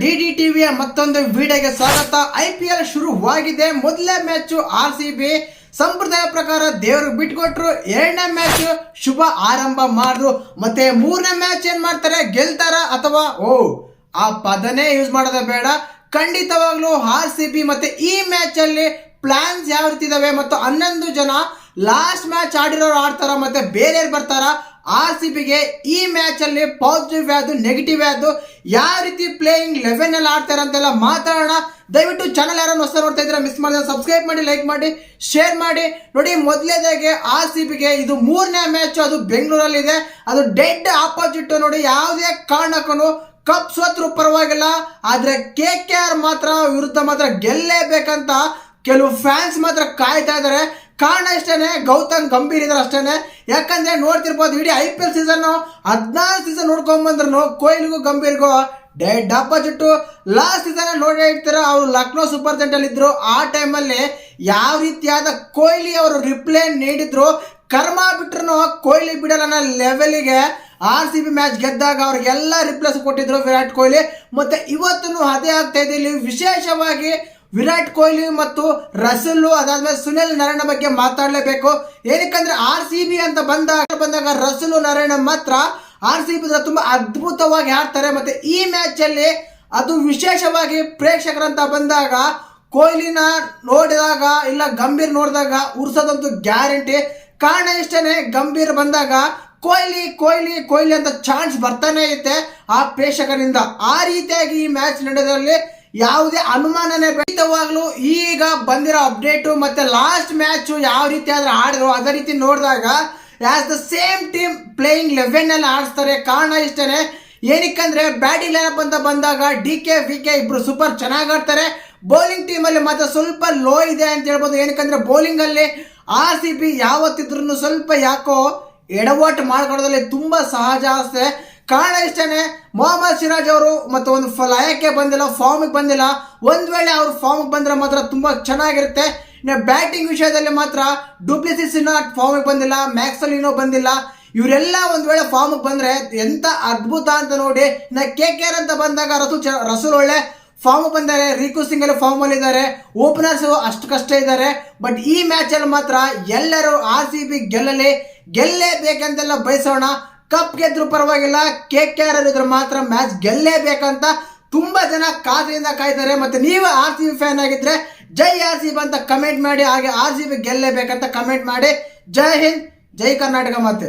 D D ಟಿವಿಯ ಮತ್ತೊಂದು ವಿಡಿಯೋಗೆ ಸ್ವಾಗತ. ಐ ಪಿ ಎಲ್ ಶುರುವಾಗಿದೆ. ಮೊದಲನೇ ಮ್ಯಾಚು ಆರ್ ಸಿ ಬಿ ಸಂಪ್ರದಾಯ ಪ್ರಕಾರ ದೇವ್ರಿಗೆ ಬಿಟ್ಕೊಟ್ರು. ಎರಡನೇ ಮ್ಯಾಚ್ ಶುಭ ಆರಂಭ ಮಾಡಿದ್ರು ಮತ್ತೆ ಮೂರನೇ ಮ್ಯಾಚ್ ಏನ್ ಮಾಡ್ತಾರೆ? ಗೆಲ್ತಾರ ಅಥವಾ ಓ, ಆ ಪದನೇ ಯೂಸ್ ಮಾಡೋದೇ ಬೇಡ. ಖಂಡಿತವಾಗ್ಲೂ ಆರ್ ಸಿ ಬಿ ಮತ್ತೆ ಈ ಮ್ಯಾಚ್ ಅಲ್ಲಿ ಪ್ಲಾನ್ಸ್ ಯಾವ ರೀತಿ ಇದಾವೆ? ಮತ್ತು ಹನ್ನೊಂದು ಜನ ಲಾಸ್ಟ್ ಮ್ಯಾಚ್ ಆಡಿರೋರು ಆಡ್ತಾರ? ಮತ್ತೆ ಬೇರೆ ಬರ್ತಾರ? ಆರ್ ಸಿ ಬಿಗೆ ಈ ಮ್ಯಾಚ್ ಅಲ್ಲಿ ಪಾಸಿಟಿವ್ ಯಾವುದು ನೆಗೆಟಿವ್ ಯಾವುದು, ಯಾವ ರೀತಿ ಪ್ಲೇಯಿಂಗ್ ಲೆವೆನ್ ಅಲ್ಲಿ ಆಡ್ತಾರೆ ಅಂತೆಲ್ಲ ಮಾತಾಡೋಣ. ದಯವಿಟ್ಟು ಚಾನಲ್ ಯಾರು ಹೊಸ ನೋಡ್ತಾ ಇದ್ರೆ ಮಿಸ್ ಮಾಡಿದ್ರೆ ಸಬ್ಸ್ಕ್ರೈಬ್ ಮಾಡಿ ಲೈಕ್ ಮಾಡಿ ಶೇರ್ ಮಾಡಿ. ನೋಡಿ, ಮೊದಲೇದಾಗೆ ಆರ್ ಸಿ ಬಿಗೆ ಇದು ಮೂರನೇ ಮ್ಯಾಚ್ ಅದು ಬೆಂಗಳೂರಲ್ಲಿದೆ. ಅದು ಡೆಡ್ ಆಪೋಸಿಟ್ ನೋಡಿ, ಯಾವುದೇ ಕಾರಣಕ್ಕೂ ಕಪ್ ಸೋತ್ರು ಪರವಾಗಿಲ್ಲ. ಆದ್ರೆ ಕೆ ಕೆ ಆರ್ ಮಾತ್ರ ವಿರುದ್ಧ ಮಾತ್ರ ಗೆಲ್ಲೇಬೇಕಂತ ಕೆಲವು ಫ್ಯಾನ್ಸ್ ಮಾತ್ರ ಕಾಯ್ತಾ ಇದ್ದಾರೆ. ಕಾರಣ ಇಷ್ಟೇನೆ, ಗೌತಮ್ ಗಂಭೀರ್ ಇದ್ರೆ ಅಷ್ಟೇನೆ. ಯಾಕಂದ್ರೆ ನೋಡ್ತಿರ್ಬೋದು ಇಡೀ ಐ ಪಿ ಎಲ್ ಸೀಸನ್ ಹದಿನಾರು ಸೀಸನ್ ನೋಡ್ಕೊಂಡ್ ಬಂದ್ರು ಕೊಹ್ಲಿಗೂ ಗಂಭೀರ್ಗೂ ಡೆಡ್ ಅಪೋಸಿಟ್ ಲಾಸ್ಟ್ ಸೀಸನ್ ನೋಡೇ ಇರ್ತೀರ ಅವರು ಲಕ್ನೋ ಸೂಪರ್ ಜೆಂಟಲ್ಲಿ ಇದ್ರು. ಆ ಟೈಮಲ್ಲಿ ಯಾವ ರೀತಿಯಾದ ಕೊಹ್ಲಿ ಅವರು ರಿಪ್ಲೈ ನೀಡಿದ್ರು, ಕರ್ಮ ಬಿಟ್ರು ಕೊಹ್ಲಿ ಬಿಡಲ್ಲ ಅನ್ನೋ ಲೆವೆಲಿಗೆ ಆರ್ ಸಿ ಬಿ ಮ್ಯಾಚ್ ಗೆದ್ದಾಗ ಅವ್ರಿಗೆಲ್ಲ ರಿಪ್ಲೇಸ್ ಕೊಟ್ಟಿದ್ರು ವಿರಾಟ್ ಕೊಹ್ಲಿ. ಮತ್ತೆ ಇವತ್ತು ಅದೇ ಆಗ್ತಾ ಇದೆ ಇಲ್ಲಿ ವಿಶೇಷವಾಗಿ ವಿರಾಟ್ ಕೊಹ್ಲಿ ಮತ್ತು ರಸಲ್ ಅದಾದ್ಮೇಲೆ ಸುನಿಲ್ ನಾರಾಯಣ ಬಗ್ಗೆ ಮಾತಾಡಲೇಬೇಕು. ಏನಕ್ಕಂದ್ರೆ ಆರ್ ಸಿ ಬಿ ಅಂತ ಬಂದಾಗ ಬಂದಾಗ ರಸಲ್ ನಾರಾಯಣ ಮಾತ್ರ ಆರ್ ಸಿ ಬಿ ತುಂಬಾ ಅದ್ಭುತವಾಗಿ ಆಡ್ತಾರೆ. ಮತ್ತೆ ಈ ಮ್ಯಾಚ್ ಅಲ್ಲಿ ಅದು ವಿಶೇಷವಾಗಿ ಪ್ರೇಕ್ಷಕರಂತ ಬಂದಾಗ, ಕೊಹ್ಲಿನ ನೋಡಿದಾಗ, ಇಲ್ಲ ಗಂಭೀರ್ ನೋಡಿದಾಗ ಉರ್ಸೋದಂತೂ ಗ್ಯಾರಂಟಿ. ಕಾರಣ ಇಷ್ಟೇನೆ, ಗಂಭೀರ್ ಬಂದಾಗ ಕೊಹ್ಲಿ ಕೊಹ್ಲಿ ಕೊಹ್ಲಿ ಅಂತ ಚಾನ್ಸ್ ಬರ್ತಾನೆ ಐತೆ ಆ ಪ್ರೇಕ್ಷಕರಿಂದ. ಆ ರೀತಿಯಾಗಿ ಈ ಮ್ಯಾಚ್ ನಡೆದಲ್ಲಿ ಯಾವುದೇ ಅನುಮಾನನೇ ಖಂಡಿತವಾಗ್ಲೂ ಈಗ ಬಂದಿರೋ ಅಪ್ಡೇಟು ಮತ್ತೆ ಲಾಸ್ಟ್ ಮ್ಯಾಚ್ ಯಾವ ರೀತಿ ಆದ್ರೆ ಆಡಿದ್ರು ಅದೇ ರೀತಿ ನೋಡಿದಾಗ as the same team playing eleven ಅಲ್ಲಿ ಆಡಿಸ್ತಾರೆ. ಕಾರಣ ಇಷ್ಟೇನೆ, ಏನಕ್ಕಂದರೆ ಬ್ಯಾಟಿಂಗ್ ಲೈನಪ್ ಅಂತ ಬಂದಾಗ ಡಿ ಕೆ ವಿ ಕೆ ಇಬ್ಬರು ಸೂಪರ್ ಚೆನ್ನಾಗಿ ಆಡ್ತಾರೆ. ಬೌಲಿಂಗ್ ಟೀಮಲ್ಲಿ ಮಾತ್ರ ಸ್ವಲ್ಪ ಲೋ ಇದೆ ಅಂತ ಹೇಳ್ಬೋದು. ಏನಕ್ಕಂದ್ರೆ ಬೌಲಿಂಗ್ ಅಲ್ಲಿ ಆರ್ ಸಿ ಬಿ ಯಾವತ್ತಿದ್ರು ಸ್ವಲ್ಪ ಯಾಕೋ ಎಡವಟ್ಟು ಮಾಡ್ಕೊಳ್ಳೋದ್ರಲ್ಲಿ ತುಂಬಾ ಸಹಜ ಆಸ್ತೆ ಕಾರಣ ಇಷ್ಟೇನೆ ಮೊಹಮ್ಮದ್ ಸಿರಾಜ್ ಅವರು ಮತ್ತು ಒಂದು ಲಯಕ್ಕೆ ಬಂದಿಲ್ಲ ಫಾರ್ಮಿಗೆ ಬಂದಿಲ್ಲ. ಒಂದ್ ವೇಳೆ ಅವ್ರು ಫಾರ್ಮಿಗೆ ಬಂದ್ರೆ ಮಾತ್ರ ತುಂಬಾ ಚೆನ್ನಾಗಿರುತ್ತೆ. ಇನ್ನು ಬ್ಯಾಟಿಂಗ್ ವಿಷಯದಲ್ಲಿ ಮಾತ್ರ ಡೂಪ್ಲಿಸಿಸಿನ ಫಾರ್ಮಿಗೆ ಬಂದಿಲ್ಲ ಮ್ಯಾಕ್ಸಲಿನೋ ಬಂದಿಲ್ಲ. ಇವರೆಲ್ಲ ಒಂದ್ ವೇಳೆ ಫಾರ್ಮಿಗೆ ಬಂದ್ರೆ ಎಂತ ಅದ್ಭುತ ಅಂತ ನೋಡಿ ನಾ ಕೆ ಕೆ ಅಂತ ಬಂದಾಗ ರಸು ರಸೂಲ್ ಒಳ್ಳೆ ಫಾರ್ಮ್ ಬಂದಾರೆ ರಿಕು ಸಿಂಗ್ ಅಲ್ಲಿ ಫಾರ್ಮ್ ಅಲ್ಲಿ ಇದ್ದಾರೆ. ಓಪನರ್ಸ್ ಅಷ್ಟು ಕಷ್ಟ ಇದ್ದಾರೆ. ಬಟ್ ಈ ಮ್ಯಾಚ್ ಅಲ್ಲಿ ಮಾತ್ರ ಎಲ್ಲರೂ ಆರ್ ಸಿ ಬಿ ಗೆಲ್ಲಲಿ, ಗೆಲ್ಲೇಬೇಕಂತೆಲ್ಲ ಬಯಸೋಣ. ಕಪ್ ಗೆದ್ರು ಪರವಾಗಿಲ್ಲ ಕೆ ಕೆ ಆರ್ ಇದ್ರೆ ಮಾತ್ರ ಮ್ಯಾಚ್ ಗೆಲ್ಲೇಬೇಕಂತ ತುಂಬಾ ಜನ ಕಾದ್ರಿಂದ ಕಾಯ್ತಾರೆ. ಮತ್ತೆ ನೀವು ಆರ್ ಸಿ ಬಿ ಫ್ಯಾನ್ ಆಗಿದ್ರೆ ಜೈ ಆರ್ ಸಿ ಬಿ ಅಂತ ಕಮೆಂಟ್ ಮಾಡಿ, ಹಾಗೆ ಆರ್ ಸಿ ಬಿ ಗೆಲ್ಲೇಬೇಕಂತ ಕಮೆಂಟ್ ಮಾಡಿ. ಜೈ ಹಿಂದ್, ಜೈ ಕರ್ನಾಟಕ ಮತ್ತೆ